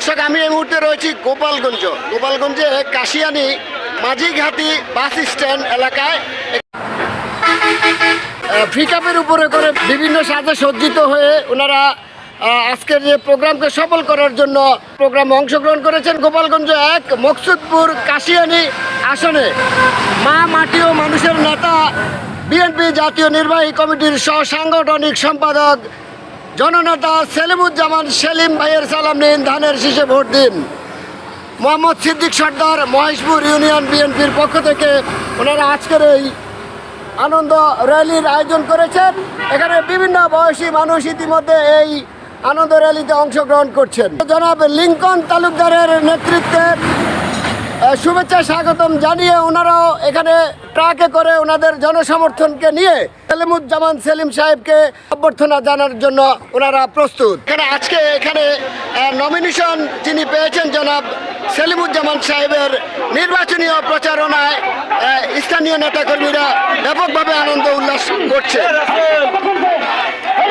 দর্শক, আমি এই মুহূর্তে রয়েছি গোপালগঞ্জ। গোপালগঞ্জে কাশিয়ানি মাঝিঘাটি বাস স্ট্যান্ড এলাকায়। ফিকাপের উপরে করে বিভিন্ন সাজে সজ্জিত হয়ে ওনারা আজকের যে প্রোগ্রামকে সফল করার জন্য প্রোগ্রামে অংশগ্রহণ করেছেন গোপালগঞ্জ এক মকসুদপুর কাশিয়ানি আসনে। মা, মাটি ও মানুষের নেতা, বিএনপি জাতীয় নির্বাহী কমিটির সহসাংগঠনিক সম্পাদক জননেতা সেলিমুজ্জামান সেলিম ভাইয়ের সালাম নিন, ধানের শীষে ভোট দিন। মোহাম্মদ সিদ্দিক সর্দার, মহেশপুর ইউনিয়ন বিএনপির পক্ষ থেকে ওনারা আজকের এই আনন্দ র্যালির আয়োজন করেছেন। এখানে বিভিন্ন বয়সী মানুষ ইতিমধ্যে এই আনন্দ র্যালিতে অংশগ্রহণ করছেন। জনাব লিঙ্কন তালুকদারের নেতৃত্বে শুভেচ্ছা স্বাগতম জানিয়ে ওনারাও এখানে ট্রাকে করে ওনাদের জনসমর্থনকে নিয়ে সেলিমুজ্জামান সেলিম সাহেবকে অভ্যর্থনা জানার জন্য ওনারা প্রস্তুত। এখানে আজকে এখানে নমিনেশন যিনি পেয়েছেন জনাব সেলিমুজ্জামান সাহেবের নির্বাচনীয় প্রচারণায় স্থানীয় নেতাকর্মীরা ব্যাপকভাবে আনন্দ উল্লাস করছে। এই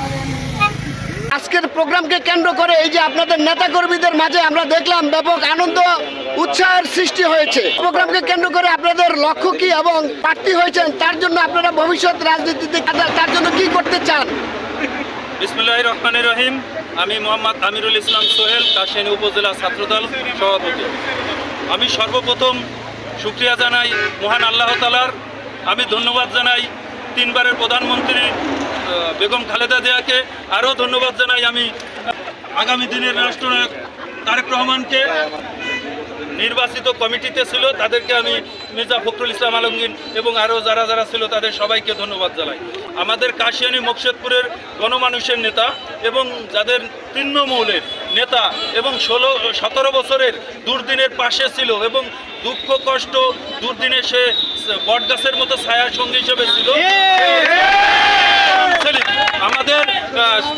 আজকের প্রোগ্রামকে কেন্দ্র করে এই যে আপনাদের নেতাকর্মীদের মাঝে আমরা দেখলাম ব্যাপক আনন্দ, উৎসাহের সৃষ্টি হয়েছে। প্রোগ্রামকে কেন্দ্র করে আপনাদের লক্ষ্য কি এবং প্রার্থী হয়েছেন, তার জন্য আপনারা ভবিষ্যৎ রাজনীতিতে তার- জন্য কি করতে চান? বিসমুল্লাহ রহমান রহিম। আমি মোহাম্মদ আমিরুল ইসলাম সোহেল কাশিয়ানী উপজেলা ছাত্রদল সভাপতি। আমি সর্বপ্রথম শুক্রিয়া জানাই মহান আল্লাহ তালার আমি ধন্যবাদ জানাই তিনবারের প্রধানমন্ত্রী বেগম খালেদা জিয়াকে আরও ধন্যবাদ জানাই। আমি আগামী দিনের রাষ্ট্রনায়ক তারেক রহমানকে নির্বাচিত কমিটিতে ছিল, তাদেরকে আমি মির্জা ফখরুল ইসলাম আলমগীর এবং আরও যারা যারা ছিল, তাদের সবাইকে ধন্যবাদ জানাই। আমাদের কাশিয়ানি মোকশেদপুরের গণমানুষের নেতা এবং যাদের তৃণমূলের নেতা এবং ষোলো, সতেরো বছরের দুর্দিনের পাশে ছিল এবং দুঃখ, কষ্ট, দুর্দিনে সে বটগাছের মতো ছায়ার সঙ্গী হিসেবে ছিল। আমাদের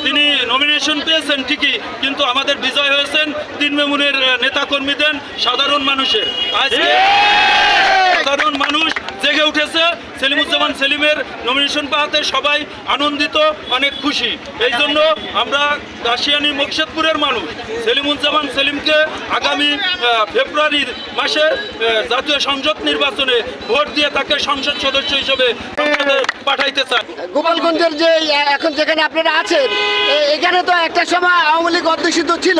তিনি নমিনেশন পেয়েছেন ঠিকই কিন্তু আমাদের বিজয় হয়েছেন তিন মেমুনের নেতা কর্মীদের সাধারণ মানুষের। আজকে সাধারণ মানুষ জেগে উঠেছে সেলিমুজ্জামান সেলিমের নমিনেশন পাওয়াতে সবাই আনন্দিত, অনেক খুশি। এই জন্য আমরা কাশিয়ানি মোকশেদপুরের মানুষ, সেলিমুজ্জামান সেলিমকে আগামী ফেব্রুয়ারির মাসে জাতীয় সংসদ নির্বাচনে ভোট দিয়ে তাকে সংসদ সদস্য হিসেবে পাঠাইতে চান গোপালগঞ্জের যে এখন যেখানে আপনারা আছেন এখানে তো একটা সময় আওয়ামী লীগ অধ্যুষিত ছিল।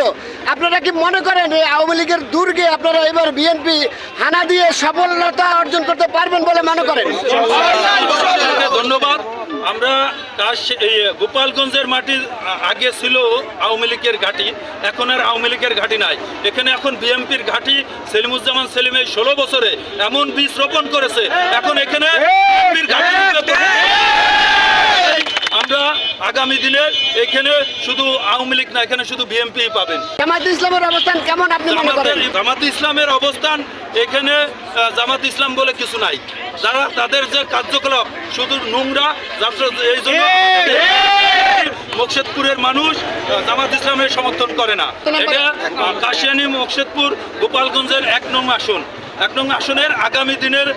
আপনারা কি মনে করেন এই আওয়ামী লীগের দুর্গে আপনারা এবার বিএনপি হানা দিয়ে সফলতা অর্জন করতে পারবেন বলে মনে করেন? ধন্যবাদ। আমরা এই গোপালগঞ্জের মাটির আ- আগে ছিল আওয়ামী লীগের ঘাঁটি এখন আর আওয়ামী লীগের ঘাঁটি নাই। এখানে এখন বিএনপির ঘাঁটি সেলিমুজ্জামান সেলিম এই ষোলো বছরে এমন বীজ রোপণ করেছে এখন এখানে আমরা আগামী দিনে এখানে শুধু আওয়ামী লীগ না এখানে শুধু বিএনপি পাবেন। জামায়াত ইসলামের অবস্থান কেমন আপনি মনে করেন? জামাত ইসলামের অবস্থান এখানে জামাত ইসলাম বলে কিছু নাই। যারা তাদের যে কার্যকলাপ শুধু নোংরা এই জন্য মোকশেদপুরের মানুষ জামাত ইসলামের সমর্থন করে না। এটা কাশিয়ানি মোকশেদপুর গোপালগঞ্জের এক নং আসন। এক নং আসনের আগামী দিনের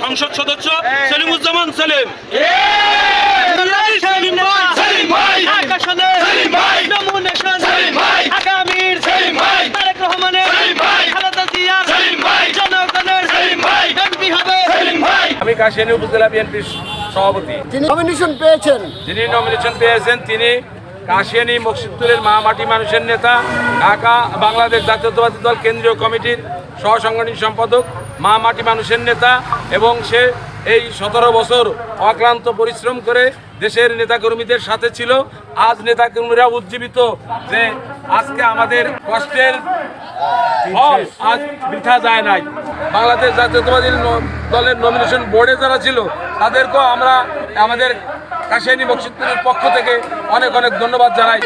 সংসদ সদস্য সেলিমুজ্জামান সেলিম। সেলিম কাশিয়ানী উপজেলা বিএনপির সভাপতি। তিনি নমিনেশন পেয়েছেন। যিনি নমিনেশন পেয়েছেন তিনি কাশিয়ানী মকসিদপুরের মা মাটি মানুষের নেতা ঢাকা বাংলাদেশ জাতীয়তাবাদী দল কেন্দ্রীয় কমিটির সহসাংগঠনিক সম্পাদক মা মাটি মানুষের নেতা এবং সে এই সতেরো বছর অক্লান্ত পরিশ্রম করে দেশের নেতাকর্মীদের সাথে ছিল। আজ নেতাকর্মীরা উজ্জীবিত যে আজকে আমাদের কষ্টের ফল আজ বৃথা যায় নাই। বাংলাদেশ জাতীয়তাবাদী দলের নমিনেশন বোর্ডে যারা ছিল, তাদেরকেও আমরা আমাদের কাশিয়ানী বক্সিদপুরের পক্ষ থেকে অনেক অনেক ধন্যবাদ জানাই।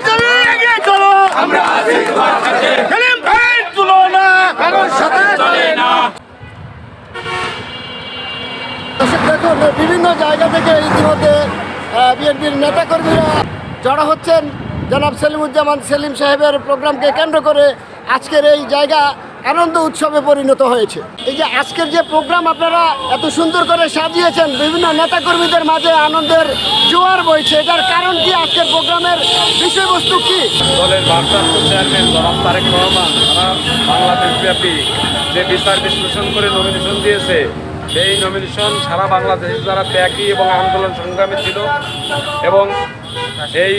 বিভিন্ন জায়গা থেকে ইতিমধ্যে বিএনপির নেতাকর্মীরা জড়ো হচ্ছেন। জনাব সেলিমুজ্জামান সেলিম সাহেবের প্রোগ্রামকে কেন্দ্র করে আজকের এই জায়গা আনন্দ উৎসবে পরিণত হয়েছে। এই যে আজকের যে প্রোগ্রাম আপনারা এত সুন্দর করে সাজিয়েছেন, বিভিন্ন নেতাকর্মীদের মাঝে আনন্দের জোয়ার বইছে। এটার কারণ কি আজকের প্রোগ্রামের বিষয়বস্তু কি? দলের ভারপ্রাপ্ত চেয়ারম্যান জনাব তারেক রহমান, তারা বাংলাদেশব্যাপী যে বিচার বিশ্লেষণ করে নমিনেশন দিয়েছে সেই নমিনেশন সারা বাংলাদেশে যারা ত্যাগী এবং আন্দোলন সংগ্রামে ছিল এবং এই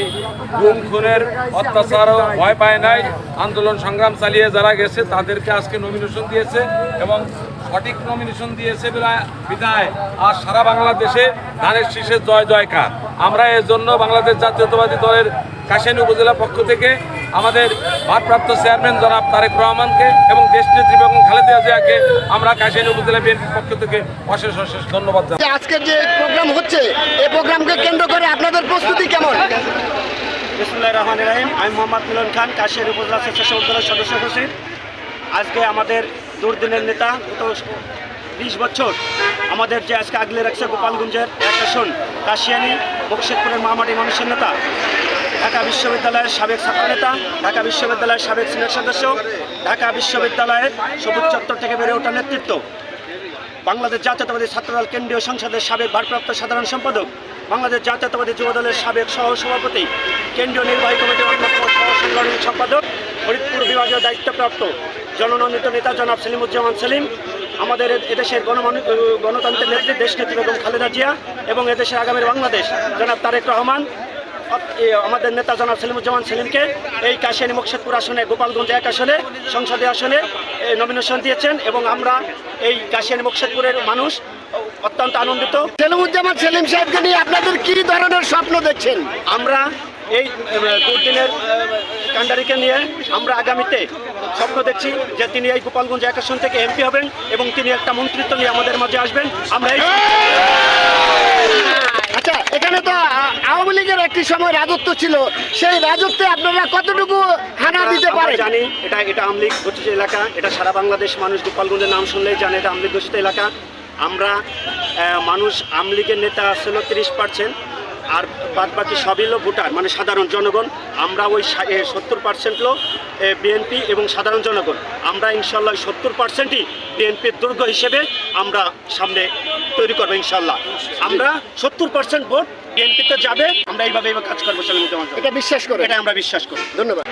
গুম খুনের অত্যাচারও ভয় পায় নাই। আন্দোলন সংগ্রাম চালিয়ে যারা গেছে, তাদেরকে আজকে নমিনেশন দিয়েছে এবং সঠিক নমিনেশন দিয়েছে বিদায়। আর সারা বাংলাদেশে ধানের শীষের জয়, জয়কার। আমরা এর জন্য বাংলাদেশ জাতীয়তাবাদী দলের কাশিয়ানী উপজেলা পক্ষ থেকে আমাদের ভারপ্রাপ্ত চেয়ারম্যান জনাব তারেক রহমানকে এবং দেশনেত্রী বেগম খালেদা জিয়াকে আমরা কাশিয়ানী উপজেলা বিএনপির পক্ষ থেকে অশেষ অশেষ ধন্যবাদ জানাই। আজকের যে প্রোগ্রাম হচ্ছে এই প্রোগ্রামকে কেন্দ্র করে আপনাদের প্রস্তুতি কেমন? বিসমুল্লাহ রহমান রাহিম আমি মোহাম্মদ মিলন খান কাশিয়ার উপজেলা স্বেচ্ছাসেবক দলের সদস্য সচিব। আজকে আমাদের দুর্দিনের নেতা গত বিশ বছর আমাদের যে আজকে আগলে রাখছে গোপালগঞ্জের এক আসন কাশিয়ানি বক্সিদপুরের মামাটি মানুষের নেতা ঢাকা বিশ্ববিদ্যালয়ের সাবেক ছাত্র নেতা ঢাকা বিশ্ববিদ্যালয়ের সাবেক সিনিয়র সদস্য, ঢাকা বিশ্ববিদ্যালয়ের সবুজ চত্বর থেকে বেড়ে ওঠা নেতৃত্ব। বাংলাদেশ জাতীয়তাবাদী ছাত্রদল কেন্দ্রীয় সংসদের সাবেক ভারপ্রাপ্ত সাধারণ সম্পাদক, বাংলাদেশ জাতীয়তাবাদী যুবদলের সাবেক সহ সভাপতি কেন্দ্রীয় নির্বাহী কমিটির অন্যতম সহ সাংগঠনিক সম্পাদক, ফরিদপুর বিভাগীয় দায়িত্বপ্রাপ্ত জননন্দিত নেতা জনাব সেলিমুজ্জামান সেলিম, আমাদের এদেশের গণমানু গণতন্ত্রের নেত্রী দেশনেত্রী বেগম খালেদা জিয়া এবং এদেশের আগামীর বাংলাদেশ জনাব তারেক রহমান আমাদের নেতা জনাব সেলিমুজ্জামান সেলিমকে এই কাশিয়ানি মুকশেদপুর আসনে গোপালগঞ্জ এক আসনে সংসদীয় আসনে নমিনেশন দিয়েছেন এবং আমরা এই কাশিয়ানী মুকশেদপুরের মানুষ অত্যন্ত আনন্দিত। সেলিমুজ্জামান সেলিম সাহেবকে নিয়ে আপনাদের কি ধরনের স্বপ্ন দেখছেন? আমরা এই দুদিনের কান্ডারিকে নিয়ে আমরা আগামীতে স্বপ্ন দেখছি যে তিনি এই গোপালগঞ্জ এক আসন থেকে এমপি হবেন এবং তিনি একটা মন্ত্রিত্ব নিয়ে আমাদের মাঝে আসবেন। আমরা এই! আচ্ছা এখানে তো আওয়ামী লীগের একটি সময় রাজত্ব ছিল। সেই রাজত্বে আপনারা কতটুকু হানা দিতে পারেন? জানি এটা এটা আমলিগ গঠিত এলাকা। এটা সারা বাংলাদেশ মানুষ গোপালগঞ্জের নাম শুনলেই জানে এটা আমলিগ গঠিত এলাকা। আমরা মানুষ আমলিগের নেতা ছিল তিরিশ পার্সেন্ট আর বাদ বাকি সবই হলো ভোটার মানে সাধারণ জনগণ। আমরা ওই সত্তর পার্সেন্ট হলো বিএনপি এবং সাধারণ জনগণ। আমরা ইনশাল্লাহ সত্তর পার্সেন্টই বিএনপির দুর্গ হিসেবে আমরা সামনে তৈরি করব ইনশাল্লাহ আমরা সত্তর পার্সেন্ট ভোট বিএনপিতে যাবে আমরা এইভাবে এইভাবে কাজ করব এটা বিশ্বাস করি এটা আমরা বিশ্বাস করি। ধন্যবাদ।